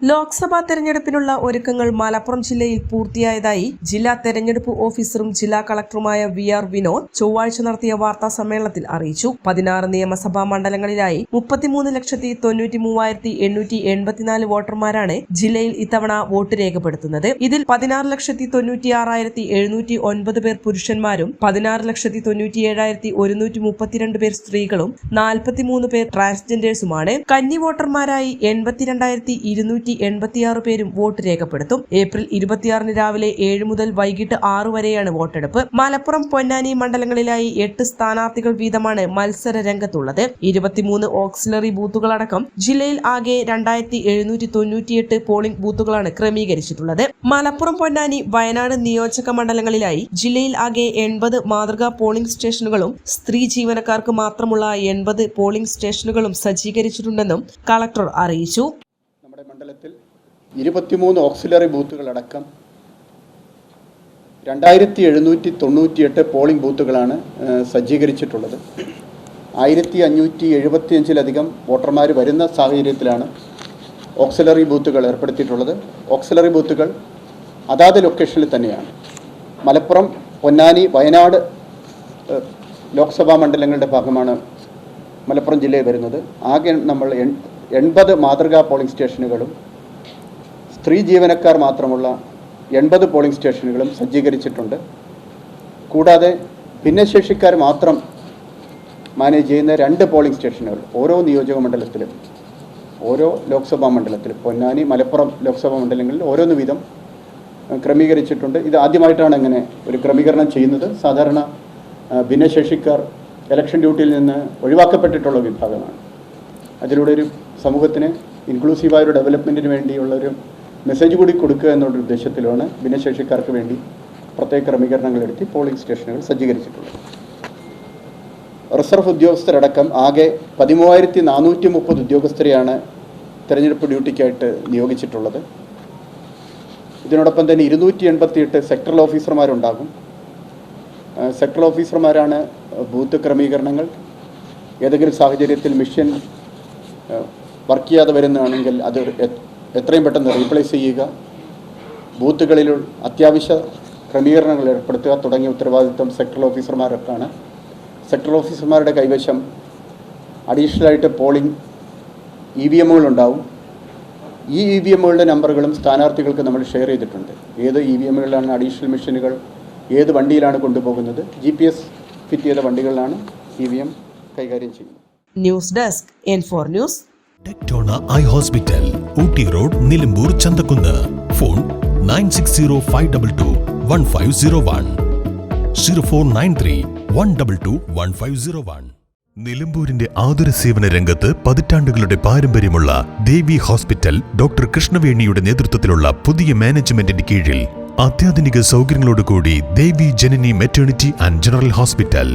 Lok Sabha തെരഞ്ഞെടുപ്പിനുള്ള ഒരുക്കങ്ങൾ മലപ്പുറം ജില്ലയിൽ പൂർത്തിയായതായി ജില്ലാ തെരഞ്ഞെടുപ്പ് ഓഫീസറും ജില്ലാ കളക്ടറുമായ വി ആർ വിനോദ് ചൊവ്വാഴ്ച നടത്തിയ വാർത്താ സമ്മേളനത്തിൽ അറിയിച്ചു. പതിനാറ് നിയമസഭാ മണ്ഡലങ്ങളിലായി മുപ്പത്തിമൂന്ന് ലക്ഷത്തി തൊണ്ണൂറ്റി മൂവായിരത്തി എണ്ണൂറ്റി എൺപത്തിനാല് വോട്ടർമാരാണ് ജില്ലയിൽ ഇത്തവണ വോട്ട് രേഖപ്പെടുത്തുന്നത്. ഇതിൽ പതിനാറ് ലക്ഷത്തി തൊണ്ണൂറ്റി ആറായിരത്തി എഴുന്നൂറ്റി ഒൻപത് പേർ പുരുഷന്മാരും പതിനാറ് ലക്ഷത്തി തൊണ്ണൂറ്റി ഏഴായിരത്തി ഒരുന്നൂറ്റി മുപ്പത്തിരണ്ട് പേർ സ്ത്രീകളും നാൽപ്പത്തിമൂന്ന് പേർ ട്രാൻസ്ജെൻഡേഴ്സുമാണ്. കന്നി വോട്ടർമാരായി എൺപത്തിരണ്ടായിരത്തി ഇരുന്നൂറ്റി എൺപത്തിയാറ് പേരും വോട്ട് രേഖപ്പെടുത്തും. ഏപ്രിൽ ഇരുപത്തിയാറിന് രാവിലെ ഏഴ് മുതൽ വൈകിട്ട് ആറു വരെയാണ് വോട്ടെടുപ്പ്. മലപ്പുറം പൊന്നാനി മണ്ഡലങ്ങളിലായി എട്ട് സ്ഥാനാർത്ഥികൾ വീതമാണ് മത്സര രംഗത്തുള്ളത് ഇരുപത്തിമൂന്ന് ഓക്സിലറി ബൂത്തുകളടക്കം ജില്ലയിൽ ആകെ രണ്ടായിരത്തി എഴുന്നൂറ്റി തൊണ്ണൂറ്റിയെട്ട് പോളിംഗ് ബൂത്തുകളാണ് ക്രമീകരിച്ചിട്ടുള്ളത്. മലപ്പുറം പൊന്നാനി വയനാട് നിയോജക മണ്ഡലങ്ങളിലായി ജില്ലയിൽ ആകെ എൺപത് മാതൃകാ പോളിംഗ് സ്റ്റേഷനുകളും സ്ത്രീ ജീവനക്കാർക്ക് മാത്രമുള്ള എൺപത് പോളിംഗ് സ്റ്റേഷനുകളും സജ്ജീകരിച്ചിട്ടുണ്ടെന്നും കളക്ടർ അറിയിച്ചു. മണ്ഡലത്തിൽ ഇരുപത്തിമൂന്ന് ഓക്സിലറി ബൂത്തുകളടക്കം രണ്ടായിരത്തി എഴുന്നൂറ്റി തൊണ്ണൂറ്റിയെട്ട് പോളിംഗ് ബൂത്തുകളാണ് സജ്ജീകരിച്ചിട്ടുള്ളത്. ആയിരത്തി അഞ്ഞൂറ്റി എഴുപത്തിയഞ്ചിലധികം വോട്ടർമാർ വരുന്ന സാഹചര്യത്തിലാണ് ഓക്സിലറി ബൂത്തുകൾ ഏർപ്പെടുത്തിയിട്ടുള്ളത്. ഓക്സിലറി ബൂത്തുകൾ അതാത് ലൊക്കേഷനിൽ തന്നെയാണ്. മലപ്പുറം പൊന്നാനി വയനാട് ലോക്സഭാ മണ്ഡലങ്ങളുടെ ഭാഗമാണ് മലപ്പുറം ജില്ലയിൽ വരുന്നത്. ആകെ നമ്മൾ എൺപത് മാതൃകാ പോളിംഗ് സ്റ്റേഷനുകളും സ്ത്രീ ജീവനക്കാർ മാത്രമുള്ള എൺപത് പോളിംഗ് സ്റ്റേഷനുകളും സജ്ജീകരിച്ചിട്ടുണ്ട്. കൂടാതെ ഭിന്നശേഷിക്കാർ മാത്രം മാനേജ് ചെയ്യുന്ന രണ്ട് പോളിംഗ് സ്റ്റേഷനുകൾ ഓരോ നിയോജക മണ്ഡലത്തിലും ഓരോ ലോക്സഭാ മണ്ഡലത്തിലും പൊന്നാനി മലപ്പുറം ലോക്സഭാ മണ്ഡലങ്ങളിൽ ഓരോന്ന് വീതം ക്രമീകരിച്ചിട്ടുണ്ട്. ഇത് ആദ്യമായിട്ടാണ് ഇങ്ങനെ ഒരു ക്രമീകരണം ചെയ്യുന്നത്. സാധാരണ ഭിന്നശേഷിക്കാർ ഇലക്ഷൻ ഡ്യൂട്ടിയിൽ നിന്ന് ഒഴിവാക്കപ്പെട്ടിട്ടുള്ള വിഭാഗമാണ്. അതിലൂടെ ഒരു സമൂഹത്തിന് ഇൻക്ലൂസീവായ ഒരു ഡെവലപ്മെന്റിന് വേണ്ടിയുള്ളൊരു മെസ്സേജ് കൂടി കൊടുക്കുക എന്നുള്ള ഉദ്ദേശത്തിലാണ് ഭിന്നശേഷിക്കാർക്ക് വേണ്ടി പ്രത്യേക ക്രമീകരണങ്ങൾ എടുത്തി പോളിംഗ് സ്റ്റേഷനുകൾ സജ്ജീകരിച്ചിട്ടുള്ളത്. റിസർവ് ഉദ്യോഗസ്ഥരടക്കം ആകെ പതിമൂവായിരത്തി നാനൂറ്റി മുപ്പത് ഉദ്യോഗസ്ഥരെയാണ് തെരഞ്ഞെടുപ്പ് ഡ്യൂട്ടിക്കായിട്ട് നിയോഗിച്ചിട്ടുള്ളത്. ഇതിനോടൊപ്പം തന്നെ ഇരുന്നൂറ്റി എൺപത്തിയെട്ട് സെക്ടറൽ ഓഫീസർമാരുണ്ടാകും സെക്ടറൽ ഓഫീസർമാരാണ് ബൂത്ത് ക്രമീകരണങ്ങൾ. ഏതെങ്കിലും സാഹചര്യത്തിൽ മിഷൻ വർക്ക് ചെയ്യാതെ വരുന്നതാണെങ്കിൽ അത് എത്രയും പെട്ടെന്ന് റീപ്ലേസ് ചെയ്യുക. ബൂത്തുകളിൽ അത്യാവശ്യ ക്രമീകരണങ്ങൾ ഏർപ്പെടുത്തുക തുടങ്ങിയ ഉത്തരവാദിത്വം സെക്ടറൽ ഓഫീസർമാർക്കാണ്. സെക്ടറൽ ഓഫീസർമാരുടെ കൈവശം അഡീഷണലായിട്ട് പോളിംഗ് ഇ വി എമ്മുകളുണ്ടാവും ഈ ഇ വി എമ്മുകളുടെ നമ്പറുകളും സ്ഥാനാർത്ഥികൾക്ക് നമ്മൾ ഷെയർ ചെയ്തിട്ടുണ്ട്. ഏത് ഇ വി എമ്മുകളിലാണ് അഡീഷണൽ മെഷീനുകൾ ഏത് വണ്ടിയിലാണ് കൊണ്ടുപോകുന്നത് ജി പി എസ് ഫിറ്റ് ചെയ്ത വണ്ടികളിലാണ് ഇ വി എം കൈകാര്യം ചെയ്യുന്നത്. News desk N four news. ടെക്ടോണ eye hospital Ooty road Nilambur Chanthakkunnu. Phone nine six zero five double two one five zero one. Zero four nine three one double two one five zero one. നിലമ്പൂരിന്റെ ആതുര സേവന രംഗത്ത് പതിറ്റാണ്ടുകളുടെ പാരമ്പര്യമുള്ള ദേവി hospital doctor കൃഷ്ണവേണിയുടെ നേതൃത്വത്തിലുള്ള പുതിയ മാനേജ്മെന്റിന്റെ കീഴിൽ അത്യാധുനിക സൗകര്യങ്ങളോടുകൂടി Devi Janani maternity and general hospital